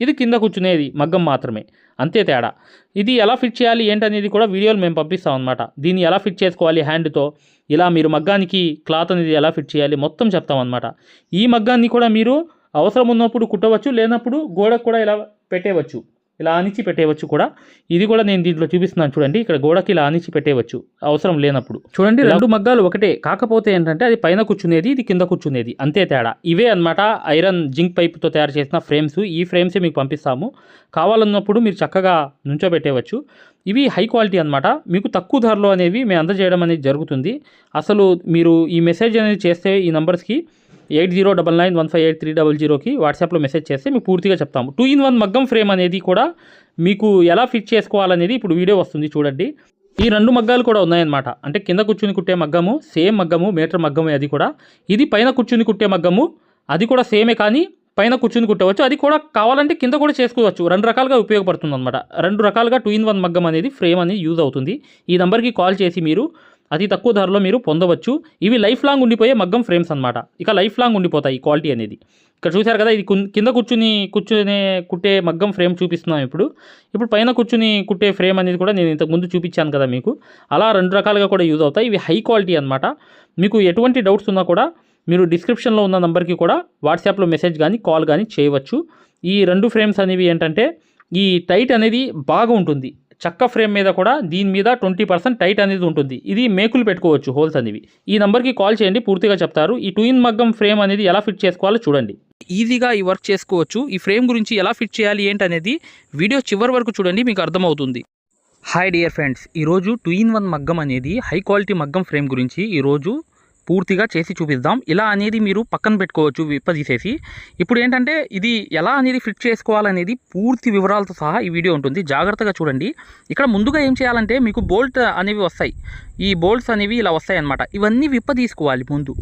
ఇది కింద కూర్చునేది మగ్గం మాత్రమే. అంతే తేడా. ఇది ఎలా ఫిట్ చేయాలి ఏంటనేది కూడా వీడియోలు మేము పంపిస్తాం అనమాట దీన్ని ఎలా ఫిట్ చేసుకోవాలి హ్యాండ్తో ఇలా మీరు మగ్గానికి క్లాత్ అనేది ఎలా ఫిట్ చేయాలి మొత్తం చెప్తాం అనమాట ఈ మగ్గాన్ని కూడా మీరు అవసరం ఉన్నప్పుడు కుట్టవచ్చు లేనప్పుడు గోడకు కూడా ఇలా పెట్టేవచ్చు ఇలా ఆనిచి పెట్టేయవచ్చు కూడా. ఇది కూడా నేను దీంట్లో చూపిస్తున్నాను చూడండి. ఇక్కడ గోడకి ఇలా ఆనిచి పెట్టేయవచ్చు అవసరం లేనప్పుడు. చూడండి రెండు మగ్గాలు ఒకటే. కాకపోతే ఏంటంటే అది పైన కూర్చునేది ఇది కింద కూర్చునేది. అంతే తేడా. ఇవే అన్నమాట ఐరన్ జింక్ పైప్తో తయారు చేసిన ఫ్రేమ్స్. ఈ ఫ్రేమ్సే మీకు పంపిస్తాము. కావాలన్నప్పుడు మీరు చక్కగా నుంచోబెట్టేయవచ్చు. ఇవి హై క్వాలిటీ అన్నమాట. మీకు తక్కువ ధరలో అనేవి మేము అందజేయడం అనేది జరుగుతుంది. అసలు మీరు ఈ మెసేజ్ అనేది చేస్తే ఈ నంబర్స్కి eight zero double nine one five eight three double జీరోకి వాట్సాప్లో మెసేజ్ చేస్తే మీకు పూర్తిగా చెప్తాము. టూ ఇన్ వన్ మగ్గం ఫ్రేమ్ అనేది కూడా మీకు ఎలా ఫిట్ చేసుకోవాలనేది ఇప్పుడు వీడియో వస్తుంది చూడండి. ఈ రెండు మగ్గాలు కూడా ఉన్నాయన్నమాట. అంటే కింద కూర్చుని కుట్టే మగ్గము సేమ్ మగ్గము మీటర్ మగ్గమే అది కూడా. ఇది పైన కూర్చుని కుట్టే మగ్గము అది కూడా సేమే కానీ పైన కూర్చుని కుట్టవచ్చు. అది కూడా కావాలంటే కింద కూడా చేసుకోవచ్చు. రెండు రకాలుగా ఉపయోగపడుతుంది అనమాట రెండు రకాలుగా టూ ఇన్ వన్ మగ్గం అనేది ఫ్రేమ్ అనేది యూజ్ అవుతుంది. ఈ నెంబర్కి కాల్ చేసి మీరు అతి తక్కువ ధరలో మీరు పొందవచ్చు. ఇవి లైఫ్ లాంగ్ ఉండిపోయే మగ్గం ఫ్రేమ్స్ అనమాట ఇక లైఫ్ లాంగ్ ఉండిపోతాయి ఈ క్వాలిటీ అనేది. ఇక్కడ చూశారు కదా ఇది కింద కూర్చుని కూర్చునే కుట్టే మగ్గం ఫ్రేమ్ చూపిస్తున్నాం ఇప్పుడు. ఇప్పుడు పైన కూర్చుని కుట్టే ఫ్రేమ్ అనేది కూడా నేను ఇంతకు ముందు చూపించాను కదా మీకు. అలా రెండు రకాలుగా కూడా యూజ్ అవుతాయి. ఇవి హై క్వాలిటీ అనమాట మీకు ఎటువంటి డౌట్స్ ఉన్నా కూడా మీరు డిస్క్రిప్షన్లో ఉన్న నెంబర్కి కూడా వాట్సాప్లో మెసేజ్ కానీ కాల్ కానీ చేయవచ్చు. ఈ రెండు ఫ్రేమ్స్ అనేవి ఏంటంటే ఈ టైట్ అనేది బాగా ఉంటుంది. చక్క ఫ్రేమ్ మీద కూడా దీని మీద ట్వంటీ పర్సెంట్ టైట్ అనేది ఉంటుంది. ఇది మేకులు పెట్టుకోవచ్చు హోల్స్ అనేవి. ఈ నెంబర్కి కాల్ చేయండి పూర్తిగా చెప్తారు. ఈ టూ ఇన్ మగ్గం ఫ్రేమ్ అనేది ఎలా ఫిట్ చేసుకోవాలో చూడండి. ఈజీగా ఈ వర్క్ చేసుకోవచ్చు. ఈ ఫ్రేమ్ గురించి ఎలా ఫిట్ చేయాలి ఏంటనేది వీడియో చివరి వరకు చూడండి మీకు అర్థమవుతుంది. హాయ్ డియర్ ఫ్రెండ్స్ ఈరోజు టూ ఇన్ వన్ మగ్గం అనేది హై క్వాలిటీ మగ్గం ఫ్రేమ్ గురించి ఈరోజు పూర్తిగా చేసి చూపిద్దాం. ఇలా అనేది మీరు పక్కన పెట్టుకోవచ్చు విప్పదీసేసి ఇప్పుడు ఏంటంటే ఇది ఎలా అనేది ఫిట్ చేసుకోవాలనేది పూర్తి వివరాలతో సహా ఈ వీడియో ఉంటుంది. జాగ్రత్తగా చూడండి. ఇక్కడ ముందుగా ఏం చేయాలంటే మీకు బోల్ట్ అనేవి వస్తాయి. ఈ బోల్ట్స్ అనేవి ఇలా వస్తాయి అన్నమాట ఇవన్నీ విప్ప తీసుకోవాలి ముందు.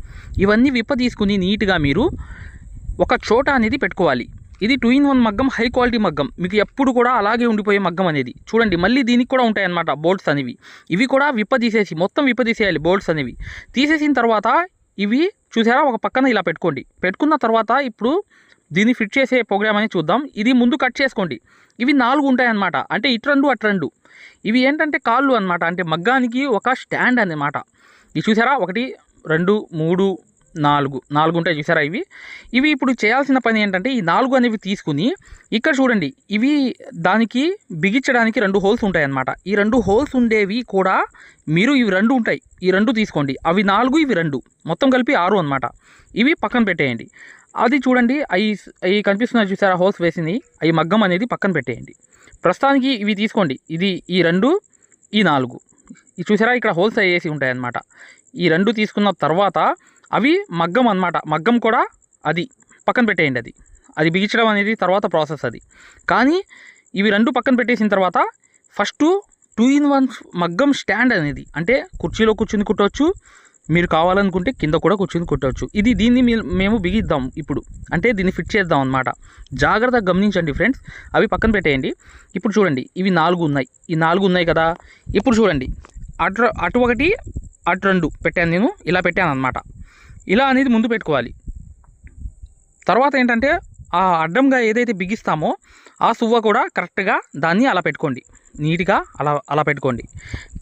ఇవన్నీ విప్ప తీసుకుని నీట్గా మీరు ఒక చోట అనేది పెట్టుకోవాలి. ఇది టూ ఇన్ వన్ మగ్గం హై క్వాలిటీ మగ్గం. మీకు ఎప్పుడు కూడా అలాగే ఉండిపోయే మగ్గం అనేది. చూడండి మళ్ళీ దీనికి కూడా ఉంటాయి అన్నమాట బోల్ట్స్ అనేవి. ఇవి కూడా విప్ప తీసేసి మొత్తం విప్ప తీసేయాలి బోల్ట్స్ అనేవి. తీసేసిన తర్వాత ఇవి చూసారా ఒక పక్కన ఇలా పెట్టుకోండి. పెట్టుకున్న తర్వాత ఇప్పుడు దీన్ని ఫిట్ చేసే ప్రోగ్రామ్ అని చూద్దాం. ఇది ముందు కట్ చేసుకోండి. ఇవి నాలుగు ఉంటాయి అన్నమాట అంటే ఇటు రెండు అటు రెండు. ఇవి ఏంటంటే కాళ్ళు అన్నమాట. అంటే మగ్గానికి ఒక స్టాండ్ అన్నమాట. ఇది చూసారా? ఒకటి రెండు మూడు నాలుగు నాలుగు ఉంటాయి చూసారా ఇవి? ఇవి ఇప్పుడు చేయాల్సిన పని ఏంటంటే ఈ నాలుగు అనేవి తీసుకుని ఇక్కడ చూడండి ఇవి దానికి బిగించడానికి రెండు హోల్స్ ఉంటాయి అన్నమాట ఈ రెండు హోల్స్ ఉండేవి కూడా మీరు ఇవి రెండు ఉంటాయి ఈ రెండు తీసుకోండి. అవి నాలుగు ఇవి రెండు మొత్తం కలిపి ఆరు అన్నమాట. ఇవి పక్కన పెట్టేయండి. అది చూడండి అవి అవి కనిపిస్తున్నాయి చూసారా హోల్స్ వేసింది? అవి మగ్గం అనేది పక్కన పెట్టేయండి. ప్రస్తుతానికి ఇవి తీసుకోండి ఇది ఈ రెండు ఈ నాలుగు. ఈ చూసారా ఇక్కడ హోల్స్ వేసి ఉంటాయి అన్నమాట ఈ రెండు తీసుకున్న తర్వాత అవి మగ్గం అన్నమాట. మగ్గం కూడా అది పక్కన పెట్టేయండి అది. అది బిగించడం అనేది తర్వాత ప్రాసెస్ అది. కానీ ఇవి రెండు పక్కన పెట్టేసిన తర్వాత ఫస్ట్ టూ ఇన్ వన్ మగ్గం స్టాండ్ అనేది అంటే కుర్చీలో కూర్చుని కుట్టవచ్చు మీరు కావాలనుకుంటే కింద కూడా కూర్చుని కుట్టవచ్చు ఇది దీన్ని మీ- మేము బిగిద్దాం ఇప్పుడు. అంటే దీన్ని ఫిట్ చేద్దాం అనమాట జాగ్రత్తగా గమనించండి ఫ్రెండ్స్. అవి పక్కన పెట్టేయండి. ఇప్పుడు చూడండి ఇవి నాలుగు ఉన్నాయి. ఈ నాలుగు ఉన్నాయి కదా. ఇప్పుడు చూడండి అటు అటు ఒకటి అటు రెండు పెట్టాను నేను. ఇలా పెట్టాను అనమాట ఇలా అనేది ముందు పెట్టుకోవాలి. తర్వాత ఏంటంటే ఆ అడ్డంగా ఏదైతే బిగిస్తామో ఆ సువ్వ కూడా కరెక్ట్గా దాన్ని అలా పెట్టుకోండి. నీట్గా అలా అలా పెట్టుకోండి.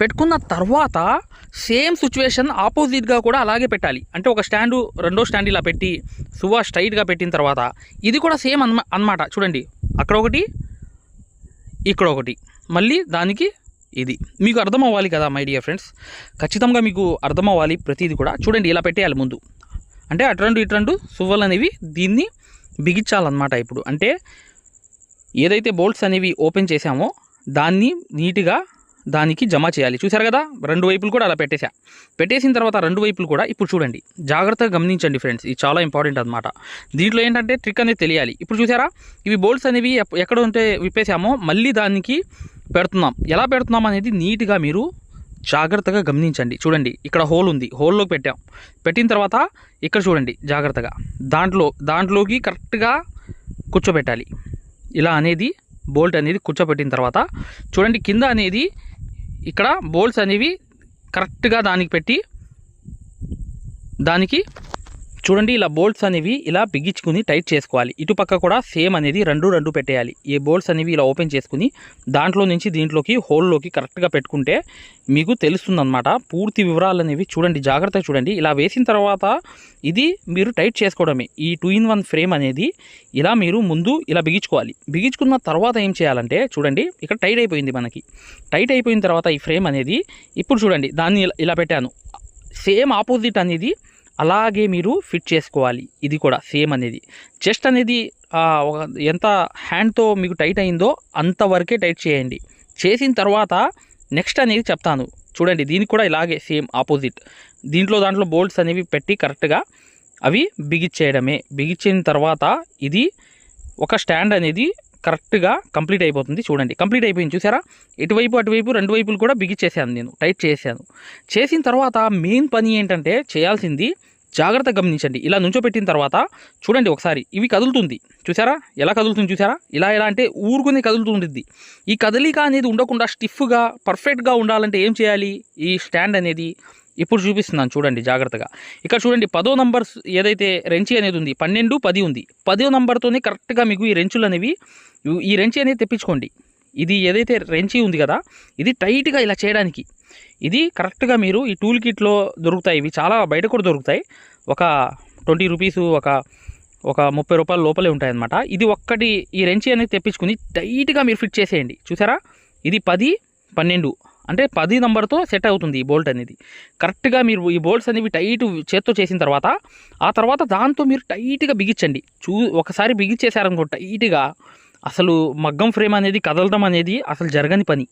పెట్టుకున్న తర్వాత సేమ్ సిచ్యువేషన్ ఆపోజిట్గా కూడా అలాగే పెట్టాలి. అంటే ఒక స్టాండు రెండో స్టాండ్ ఇలా పెట్టి సువ్వ స్ట్రైట్గా పెట్టిన తర్వాత ఇది కూడా సేమ్ అన్మ అన్నమాట. చూడండి. అక్కడ ఒకటి ఇక్కడ ఒకటి. మళ్ళీ దానికి ఇది. మీకు అర్థం అవ్వాలి కదా మై డియర్ ఫ్రెండ్స్ ఖచ్చితంగా మీకు అర్థం అవ్వాలి ప్రతిదీ కూడా. చూడండి ఇలా పెట్టేయాలి ముందు. అంటే అటు రెండు ఇటు రెండు సువ్వలు అనేవి దీన్ని బిగించాలన్నమాట ఇప్పుడు. అంటే ఏదైతే బోల్ట్స్ అనేవి ఓపెన్ చేసామో దాన్ని నీట్గా దానికి జమ చేయాలి. చూసారు కదా రెండు వైపులు కూడా అలా పెట్టేశా. పెట్టేసిన తర్వాత రెండు వైపులు కూడా ఇప్పుడు చూడండి. జాగ్రత్తగా గమనించండి ఫ్రెండ్స్ ఇది చాలా ఇంపార్టెంట్ అనమాట దీంట్లో ఏంటంటే ట్రిక్ అనేది తెలియాలి. ఇప్పుడు చూసారా ఇవి బోల్ట్స్ అనేవి ఎక్కడ ఉంటే విప్పేసామో మళ్ళీ దానికి పెడుతున్నాం. ఎలా పెడుతున్నాం అనేది నీట్గా మీరు జాగ్రత్తగా గమనించండి. చూడండి ఇక్కడ హోల్ ఉంది. హోల్లోకి పెట్టాం. పెట్టిన తర్వాత ఇక్కడ చూడండి జాగ్రత్తగా. దాంట్లో దాంట్లోకి కరెక్ట్గా కూర్చోబెట్టాలి. ఇలా అనేది బోల్ట్ అనేది కూర్చోబెట్టిన తర్వాత చూడండి కింద అనేది ఇక్కడ బోల్ట్స్ అనేవి కరెక్ట్గా దానికి పెట్టి దానికి చూడండి ఇలా బోల్ట్స్ అనేవి ఇలా బిగించుకుని టైట్ చేసుకోవాలి. ఇటుపక్క కూడా సేమ్ అనేది రెండు రెండు పెట్టేయాలి. ఈ బోల్ట్స్ అనేవి ఇలా ఓపెన్ చేసుకుని దాంట్లో నుంచి దీంట్లోకి హోల్లోకి కరెక్ట్గా పెట్టుకుంటే మీకు తెలుస్తుందన్నమాట. పూర్తి వివరాలు అనేవి చూడండి జాగ్రత్తగా చూడండి. ఇలా వేసిన తర్వాత ఇది మీరు టైట్ చేసుకోవడమే. ఈ టూ ఇన్ వన్ ఫ్రేమ్ అనేది ఇలా మీరు ముందు ఇలా బిగించుకోవాలి. బిగించుకున్న తర్వాత ఏం చేయాలంటే చూడండి ఇక్కడ టైట్ అయిపోయింది మనకి. టైట్ అయిపోయిన తర్వాత ఈ ఫ్రేమ్ అనేది ఇప్పుడు చూడండి దాన్ని ఇలా- ఇలా పెట్టాను. సేమ్ ఆపోజిట్ అనేది అలాగే మీరు ఫిట్ చేసుకోవాలి. ఇది కూడా సేమ్ అనేది. చెస్ట్ అనేది ఒక ఎంత హ్యాండ్తో మీకు టైట్ అయిందో అంతవరకే టైట్ చేయండి. చేసిన తర్వాత నెక్స్ట్ అనేది చెప్తాను. చూడండి దీనికి కూడా ఇలాగే సేమ్ ఆపోజిట్. దీంట్లో దాంట్లో బోల్ట్స్ అనేవి పెట్టి కరెక్ట్గా అవి బిగిచ్చేయడమే. బిగిచ్చిన తర్వాత ఇది ఒక స్టాండ్ అనేది కరెక్ట్గా కంప్లీట్ అయిపోతుంది చూడండి. కంప్లీట్ అయిపోయింది చూసారా? ఇటువైపు అటువైపు రెండు వైపులు కూడా బిగిచ్చేసాను నేను టైట్ చేశాను. చేసిన తర్వాత మెయిన్ పని ఏంటంటే చేయాల్సింది జాగ్రత్త గమనించండి. ఇలా నుంచోపెట్టిన తర్వాత చూడండి ఒకసారి ఇవి కదులుతుంది. చూసారా? ఎలా కదులుతుంది చూసారా? ఇలా ఎలా అంటే ఊరుకుని కదులుతుంది ఈ కదలిక అనేది ఉండకుండా స్టిఫ్గా పర్ఫెక్ట్గా ఉండాలంటే ఏం చేయాలి? ఈ స్టాండ్ అనేది ఇప్పుడు చూపిస్తున్నాను చూడండి జాగ్రత్తగా. ఇక్కడ చూడండి పదో నంబర్ ఏదైతే రెంచి అనేది ఉంది పన్నెండు పది ఉంది. పదో నంబర్తోనే కరెక్ట్గా మీకు ఈ రెంచులు అనేవి ఈ రెంచి అనేది తెప్పించుకోండి. ఇది ఏదైతే రెంచి ఉంది కదా ఇది టైట్గా ఇలా చేయడానికి. ఇది కరెక్ట్గా మీరు ఈ టూల్ కిట్లో దొరుకుతాయి ఇవి చాలా బయట కూడా దొరుకుతాయి. ఒక ట్వంటీ రూపీస్ ఒక ఒక ముప్పై రూపాయల లోపలే ఉంటాయన్నమాట. ఇది ఒక్కటి ఈ రెంచి అనేది తెప్పించుకుని టైట్గా మీరు ఫిట్ చేసేయండి. చూసారా? ఇది పది పన్నెండు. అంటే పది నంబర్తో సెట్ అవుతుంది ఈ బోల్ట్ అనేది. కరెక్ట్గా మీరు ఈ బోల్ట్స్ అనేవి టైట్ చేత్తో చేసిన తర్వాత ఆ తర్వాత దాంతో మీరు టైట్గా బిగించండి. చూ ఒకసారి బిగించేశారనుకో టైట్గా అసలు మగ్గం ఫ్రేమ్ అనేది కదలడం అనేది అసలు జరగని పని.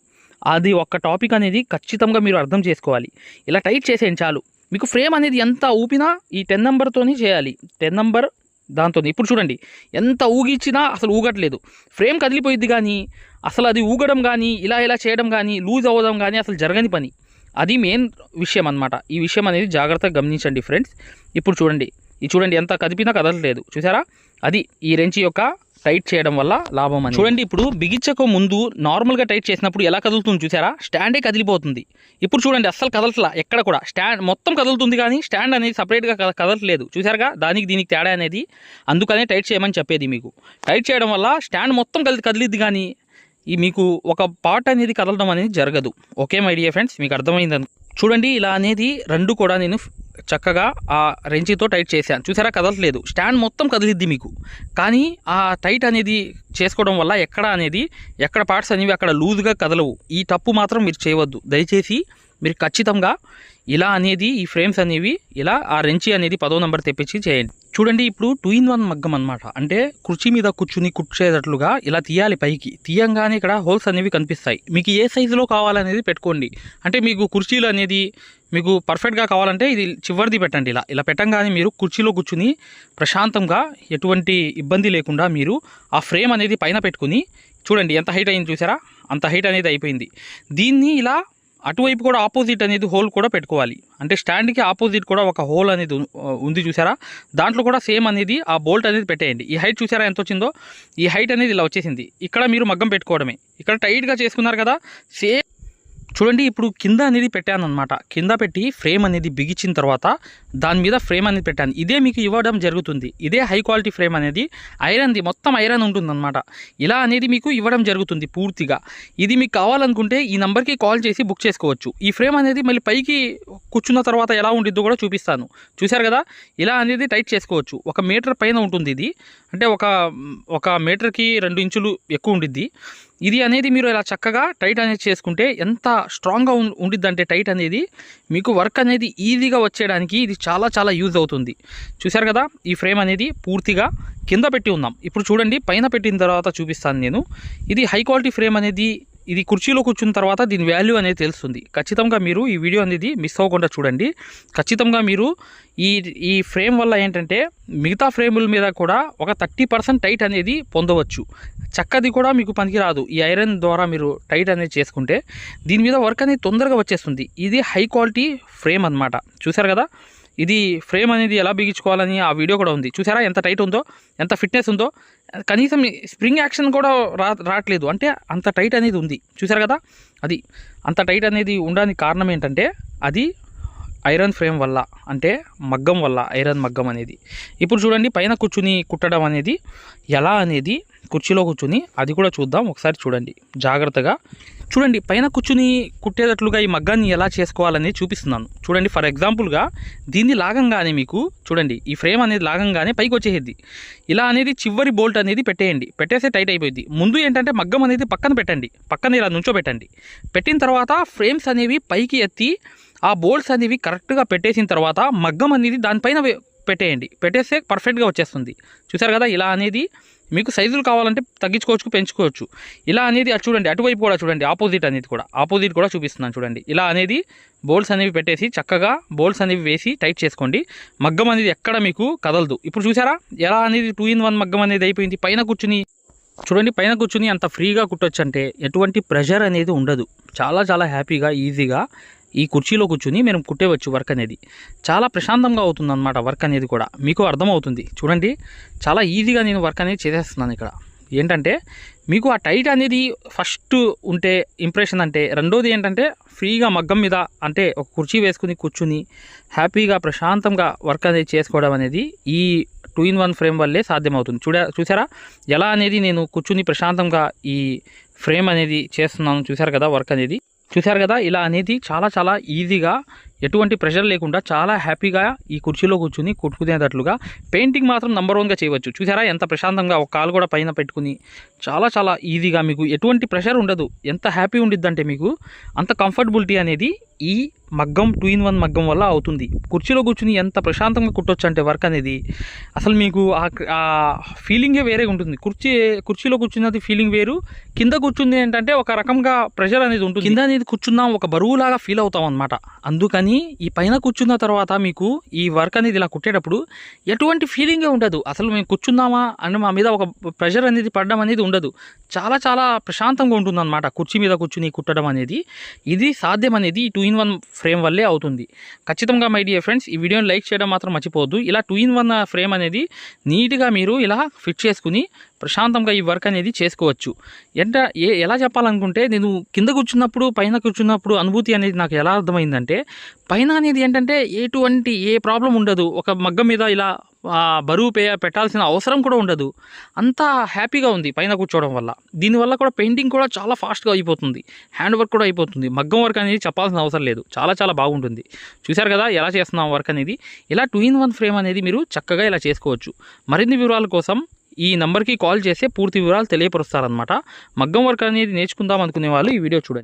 అది ఒక్క టాపిక్ అనేది ఖచ్చితంగా మీరు అర్థం చేసుకోవాలి. ఇలా టైట్ చేసేయండి చాలు. మీకు ఫ్రేమ్ అనేది ఎంత ఊపినా ఈ టెన్ నెంబర్తోనే చేయాలి. టెన్ నెంబర్ దాంతో ఇప్పుడు చూడండి ఎంత ఊగిచ్చినా అసలు ఊగట్లేదు. ఫ్రేమ్ కదిలిపోయిద్ది కానీ అసలు అది ఊగడం కానీ ఇలా ఇలా చేయడం కానీ లూజ్ అవ్వడం కానీ అసలు జరగని పని. అది మెయిన్ విషయం అన్నమాట. ఈ విషయం అనేది జాగ్రత్తగా గమనించండి ఫ్రెండ్స్. ఇప్పుడు చూడండి ఇది చూడండి ఎంత కదిపినా కదలట్లేదు. చూసారా? అది ఈ రెంచి యొక్క టైట్ చేయడం వల్ల లాభం అని చూడండి ఇప్పుడు బిగించక ముందు నార్మల్గా టైట్ చేసినప్పుడు ఎలా కదులుతుంది చూసారా? స్టాండే కదిలిపోతుంది. ఇప్పుడు చూడండి అస్సలు కదలట్లా ఎక్కడ కూడా. స్టాండ్ మొత్తం కదులుతుంది కానీ స్టాండ్ అనేది సపరేట్గా కద- కదలట్లేదు. చూసారుగా? దానికి దీనికి తేడా అనేది అందుకనే టైట్ చేయమని చెప్పేది మీకు. టైట్ చేయడం వల్ల స్టాండ్ మొత్తం కదిలి కదిలిద్ది కానీ ఈ మీకు ఒక పార్ట్ అనేది కదలడం అనేది జరగదు. ఓకే మై డియర్ ఫ్రెండ్స్ మీకు అర్థమైందని చూడండి ఇలా అనేది రెండు కూడా నేను చక్కగా ఆ రెంచితో టైట్ చేశాను. చూసారా? కదలట్లేదు. స్టాండ్ మొత్తం కదిలిద్ది మీకు. కానీ ఆ టైట్ అనేది చేసుకోవడం వల్ల ఎక్కడ అనేది ఎక్కడ పార్ట్స్ అనేవి అక్కడ లూజ్గా కదలవు. ఈ తప్పు మాత్రం మీరు చేయవద్దు. దయచేసి మీరు ఖచ్చితంగా ఇలా అనేది ఈ ఫ్రేమ్స్ అనేవి ఇలా ఆ రెంచి అనేది పదో నెంబర్ తెప్పించి చేయండి. చూడండి ఇప్పుడు టూ ఇన్ వన్ మగ్గం అనమాట అంటే కుర్చీ మీద కూర్చుని కుర్చేటట్లుగా ఇలా తీయాలి పైకి. తీయంగానే ఇక్కడ హోల్స్ అనేవి కనిపిస్తాయి. మీకు ఏ సైజులో కావాలనేది పెట్టుకోండి. అంటే మీకు కుర్చీలు అనేది మీకు పర్ఫెక్ట్గా కావాలంటే ఇది చివరిది పెట్టండి ఇలా. ఇలా పెట్టంగానే మీరు కుర్చీలో కూర్చుని ప్రశాంతంగా ఎటువంటి ఇబ్బంది లేకుండా మీరు ఆ ఫ్రేమ్ అనేది పైన పెట్టుకుని చూడండి ఎంత హైట్ అయింది చూసారా? అంత హైట్ అనేది అయిపోయింది. దీన్ని ఇలా అటువైపు కూడా ఆపోజిట్ అనేది హోల్ కూడా పెట్టుకోవాలి. అంటే స్టాండ్కి ఆపోజిట్ కూడా ఒక హోల్ అనేది ఉంది చూసారా? దాంట్లో కూడా సేమ్ అనేది ఆ బోల్ట్ అనేది పెట్టేయండి. ఈ హైట్ చూసారా ఎంత వచ్చిందో? ఈ హైట్ అనేది ఇలా వచ్చేసింది. ఇక్కడ మీరు మగ్గం పెట్టుకోవడమే. ఇక్కడ టైట్గా చేసుకున్నారు కదా సేమ్ చూడండి ఇప్పుడు కింద అనేది పెట్టాను అనమాట కింద పెట్టి ఫ్రేమ్ అనేది బిగించిన తర్వాత దాని మీద ఫ్రేమ్ అనేది పెట్టాను. ఇదే మీకు ఇవ్వడం జరుగుతుంది. ఇదే హై క్వాలిటీ ఫ్రేమ్ అనేది ఐరన్ది మొత్తం ఐరన్ ఉంటుందన్నమాట. ఇలా అనేది మీకు ఇవ్వడం జరుగుతుంది పూర్తిగా. ఇది మీకు కావాలనుకుంటే ఈ నెంబర్కి కాల్ చేసి బుక్ చేసుకోవచ్చు. ఈ ఫ్రేమ్ అనేది మళ్ళీ పైకి కూర్చున్న తర్వాత ఎలా ఉండిద్దో కూడా చూపిస్తాను. చూశారు కదా? ఇలా అనేది టైట్ చేసుకోవచ్చు. ఒక మీటర్ పైన ఉంటుంది ఇది అంటే ఒక ఒక మీటర్కి రెండు ఇంచులు ఎక్కువ ఉండిద్ది. ఇది అనేది మీరు ఇలా చక్కగా టైట్ అనేది చేసుకుంటే ఎంత స్ట్రాంగ్గా ఉండిద్దంటే టైట్ అనేది మీకు వర్క్ అనేది ఈజీగా వచ్చేయడానికి ఇది చాలా చాలా యూజ్ అవుతుంది. చూశారు కదా? ఈ ఫ్రేమ్ అనేది పూర్తిగా కింద పెట్టి ఉన్నాం ఇప్పుడు చూడండి పైన పెట్టిన తర్వాత చూపిస్తాను నేను. ఇది హై క్వాలిటీ ఫ్రేమ్ అనేది ఇది కుర్చీలో కూర్చున్న తర్వాత దీని వాల్యూ అనేది తెలుస్తుంది. ఖచ్చితంగా మీరు ఈ వీడియో అనేది మిస్ అవ్వకుండా చూడండి. ఖచ్చితంగా మీరు ఈ ఈ ఫ్రేమ్ వల్ల ఏంటంటే మిగతా ఫ్రేముల మీద కూడా ఒక థర్టీ పర్సెంట్ టైట్ అనేది పొందవచ్చు. చక్కది కూడా మీకు పనికిరాదు. ఈ ఐరన్ ద్వారా మీరు టైట్ అనేది చేసుకుంటే దీని మీద వర్క్ అనేది తొందరగా వచ్చేస్తుంది. ఇది హై క్వాలిటీ ఫ్రేమ్ అన్నమాట. చూసారు కదా? ఇది ఫ్రేమ్ అనేది ఎలా బిగించుకోవాలని ఆ వీడియో కూడా ఉంది. చూసారా ఎంత టైట్ ఉందో ఎంత ఫిట్నెస్ ఉందో? కనీసం స్ప్రింగ్ యాక్షన్ కూడా రా రావట్లేదు. అంటే అంత టైట్ అనేది ఉంది. చూసారు కదా? అది అంత టైట్ అనేది ఉండడానికి కారణం ఏంటంటే అది ఐరన్ ఫ్రేమ్ వల్ల అంటే మగ్గం వల్ల ఐరన్ మగ్గం అనేది. ఇప్పుడు చూడండి పైన కూర్చుని కుట్టడం అనేది ఎలా అనేది కుర్చీలో కూర్చుని అది కూడా చూద్దాం. ఒకసారి చూడండి. జాగ్రత్తగా చూడండి పైన కూర్చుని కుట్టేటట్లుగా ఈ మగ్గాన్ని ఎలా చేసుకోవాలని చూపిస్తున్నాను. చూడండి ఫర్ ఎగ్జాంపుల్గా దీన్ని లాగంగానే మీకు చూడండి ఈ ఫ్రేమ్ అనేది లాగంగానే పైకి వచ్చేసేది. ఇలా అనేది చివరి బోల్ట్ అనేది పెట్టేయండి. పెట్టేస్తే టైట్ అయిపోయింది ముందు ఏంటంటే మగ్గం అనేది పక్కన పెట్టండి. పక్కన ఇలా నుంచోబెట్టండి. పెట్టిన తర్వాత ఫ్రేమ్స్ అనేవి పైకి ఎత్తి ఆ బోల్ట్స్ అనేవి కరెక్ట్గా పెట్టేసిన తర్వాత మగ్గం అనేది దానిపైన పెట్టేయండి. పెట్టేస్తే పర్ఫెక్ట్గా వచ్చేస్తుంది. చూసారు కదా ఇలా అనేది మీకు సైజులు కావాలంటే తగ్గించుకోవచ్చు పెంచుకోవచ్చు. ఇలా అనేది అటు చూడండి అటువైపు కూడా చూడండి ఆపోజిట్ అనేది కూడా ఆపోజిట్ కూడా చూపిస్తున్నాను చూడండి. ఇలా అనేది బోల్స్ అనేవి పెట్టేసి చక్కగా బోల్స్ అనేవి వేసి టైట్ చేసుకోండి. మగ్గం అనేది ఎక్కడ మీకు కదలదు. ఇప్పుడు చూసారా? ఎలా అనేది టూ ఇన్ వన్ మగ్గం అనేది అయిపోయింది. పైన కూర్చుని చూడండి పైన కూర్చుని అంత ఫ్రీగా కుట్టొచ్చు అంటే ఎటువంటి ప్రెషర్ అనేది ఉండదు. చాలా చాలా హ్యాపీగా ఈజీగా ఈ కుర్చీలో కూర్చుని మేము కుట్టేవచ్చు వర్క్ అనేది. చాలా ప్రశాంతంగా అవుతుంది అనమాట వర్క్ అనేది కూడా. మీకు అర్థమవుతుంది. చూడండి చాలా ఈజీగా నేను వర్క్ అనేది చేసేస్తున్నాను ఇక్కడ. ఏంటంటే మీకు ఆ టైట్ అనేది ఫస్ట్ ఉంటే ఇంప్రెషన్ అంటే రెండోది ఏంటంటే ఫ్రీగా మగ్గం మీద అంటే ఒక కుర్చీ వేసుకుని కూర్చుని హ్యాపీగా ప్రశాంతంగా వర్క్ అనేది చేసుకోవడం అనేది ఈ టూ ఇన్ వన్ ఫ్రేమ్ వల్లే సాధ్యమవుతుంది. చూడ చూసారా? ఎలా అనేది నేను కూర్చుని ప్రశాంతంగా ఈ ఫ్రేమ్ అనేది చేస్తున్నాను. చూసారు కదా వర్క్ అనేది? చూశారు కదా ఇలా అనేది చాలా చాలా ఈజీగా ఎటువంటి ప్రెషర్ లేకుండా చాలా హ్యాపీగా ఈ కుర్చీలో కూర్చుని కుట్టుకునేటట్లుగా పెయింటింగ్ మాత్రం నెంబర్ వన్గా చేయవచ్చు. చూసారా ఎంత ప్రశాంతంగా ఒక కాలు కూడా పైన పెట్టుకుని చాలా చాలా ఈజీగా మీకు ఎటువంటి ప్రెషర్ ఉండదు. ఎంత హ్యాపీ ఉండిద్దంటే మీకు అంత కంఫర్టబిలిటీ అనేది ఈ మగ్గం టూ ఇన్ వన్ మగ్గం వల్ల అవుతుంది. కుర్చీలో కూర్చుని ఎంత ప్రశాంతంగా కుట్టొచ్చు అంటే వర్క్ అనేది అసలు మీకు ఆ ఫీలింగే వేరే ఉంటుంది. కుర్చీ కుర్చీలో కూర్చున్నది ఫీలింగ్ వేరు. కింద కూర్చుంది ఏంటంటే ఒక రకంగా ప్రెషర్ అనేది ఉంటుంది. కింద అనేది కూర్చున్నాం ఒక బరువులాగా ఫీల్ అవుతాం అనమాట అందుకని ఈ పైన కూర్చున్న తర్వాత మీకు ఈ వర్క్ అనేది ఇలా కుట్టేటప్పుడు ఎటువంటి ఫీలింగే ఉండదు. అసలు మేము కూర్చున్నామా అని మా మీద ఒక ప్రెషర్ అనేది పడడం అనేది ఉండదు. చాలా చాలా ప్రశాంతంగా ఉంటుంది అనమాట కుర్చీ మీద కూర్చుని కుట్టడం అనేది. ఇది సాధ్యం అనేది two in in one frame వల్లే అవుతుంది. ఖచ్చితంగా మై డియర్ ఫ్రెండ్స్ ఈ వీడియోని లైక్ చేయడం మాత్రం మర్చిపోవద్దు. ఇలా టూ ఇన్ వన్ ఫ్రేమ్ అనేది నీట్గా మీరు ఇలా ఫిట్ చేసుకుని ప్రశాంతంగా ఈ వర్క్ అనేది చేసుకోవచ్చు. ఎంత ఏ ఎలా చెప్పాలనుకుంటే నేను కింద కూర్చున్నప్పుడు పైన కూర్చున్నప్పుడు అనుభూతి అనేది నాకు ఎలా అర్థమైందంటే పైన అనేది ఏంటంటే ఎటువంటి ఏ ప్రాబ్లం ఉండదు. ఒక మగ్గం మీద ఇలా బరువు పే పెట్టాల్సిన అవసరం కూడా ఉండదు. అంతా హ్యాపీగా ఉంది పైన కూర్చోవడం వల్ల. దీనివల్ల కూడా పెయింటింగ్ కూడా చాలా ఫాస్ట్గా అయిపోతుంది. హ్యాండ్ వర్క్ కూడా అయిపోతుంది. మగ్గం వర్క్ అనేది చెప్పాల్సిన అవసరం లేదు. చాలా చాలా బాగుంటుంది. చూశారు కదా ఎలా చేస్తున్నాం వర్క్ అనేది? ఇలా టూ ఇన్ వన్ ఫ్రేమ్ అనేది మీరు చక్కగా ఇలా చేసుకోవచ్చు. మరిన్ని వివరాల కోసం ఈ నెంబర్కి కాల్ చేస్తే పూర్తి వివరాలు తెలియపరుస్తారనమాట మగ్గం వర్క్ అనేది నేర్చుకుందాం అనుకునే వాళ్ళు ఈ వీడియో చూడండి.